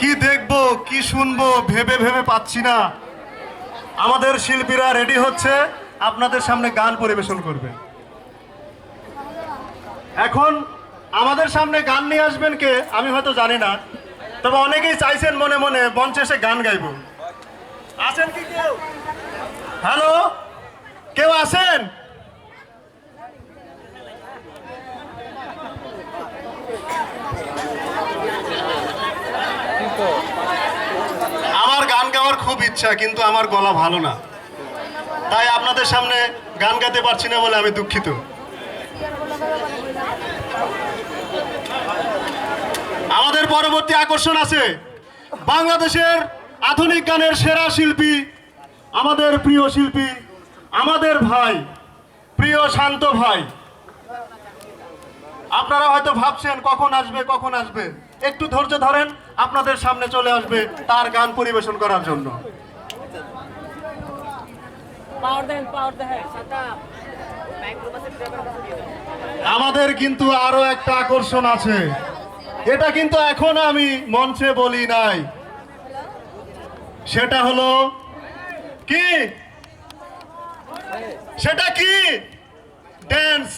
কি দেখব, কি শুনব, ভেবে ভেবে পাচ্ছি না। আমাদের শিল্পীরা রেডি হচ্ছে, আপনাদের সামনে গান পরিবেশন করবে। এখন আমাদের সামনে গান নিয়ে আসবেন কে, আমি হয়তো জানি না, তবে অনেকেই চাইছেন মনে মনে মঞ্চে এসে গান গাইব। আছেন কি কেউ? হ্যালো? কেউ আছেন আমার গান গাওয়ার খুব ইচ্ছা, কিন্তু আমার গলা ভালো না। তাই আপনাদের সামনে গান গাইতে পারছি না বলে আমি দুঃখিত। আমাদের পরবর্তী আকর্ষণ আছে বাংলাদেশের আধুনিক গানের সেরা শিল্পী, আমাদের প্রিয় শিল্পী, আমাদের ভাই, প্রিয় শান্ত ভাই। আপনারা হয়তো ভাবছেন কখন আসবে কখন আসবে? একটু ধৈর্য ধরেন আপনাদের সামনে চলে আসবে তার গান পরিবেশন করার জন্য। আমাদের কিন্তু আরও একটা আকর্ষণ আছে। এটা কিন্তু এখন আমি মঞ্চে বলি নাই। সেটা হলো কি? সেটা কি? ড্যান্স